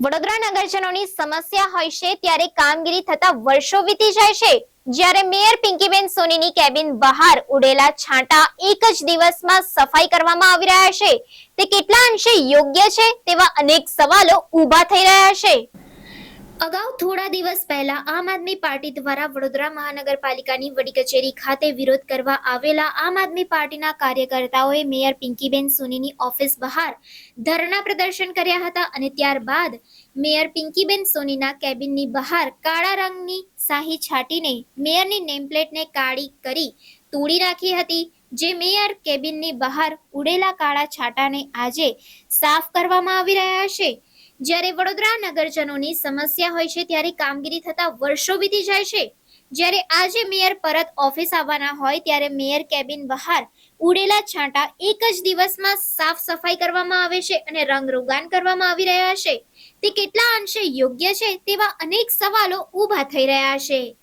વડોદરા નગરજનોની સમસ્યા હોય છે ત્યારે કામગીરી થતા વર્ષો વીતી જાય છે. જ્યારે મેયર પિંકીબેન સોનીની કેબિન બહાર ઉડેલા છાંટા એક જ દિવસમાં સફાઈ કરવામાં આવી રહ્યા છે. તે કેટલા અંશે યોગ્ય છે તેવા અનેક સવાલો ઊભા થઈ રહ્યા છે. અગાઉ થોડા દિવસ પહેલા આમ આદમી પાર્ટી દ્વારા વડોદરા મહાનગરપાલિકાની વડી કચેરી ખાતે વિરોધ કરવા આવેલા આમ આદમી પાર્ટીના કાર્યકર્તાઓએ મેયર પિંકીબેન સોનીની ઓફિસ બહાર ધરણા પ્રદર્શન કર્યા હતા અને ત્યારબાદ મેયર પિંકીબેન સોનીના કેબિનની બહાર કાળા રંગની શાહી છાટીને મેયરની નેમપ્લેટને કાળી કરી તોડી નાખી હતી, જે મેયર કેબિનની બહાર ઉડેલા કાળા છાટાને આજે સાફ કરવામાં આવી રહ્યા છે. જ્યારે વડોદરા નગરજનોની સમસ્યા હોય છે, ત્યારે કામગીરી થતા વર્ષો વીતી જાય છે. જ્યારે આજે મેયર પરત ઓફિસ આવવાના હોય, ત્યારે મેયર કેબિન બહાર ઉડેલા છાંટા એક જ દિવસમાં સાફ સફાઈ કરવામાં આવે છે અને રંગરોગાન કરવામાં આવી રહ્યા છે. તે કેટલા અંશે યોગ્ય છે તેવા અનેક સવાલો ઊભા થઈ રહ્યા છે.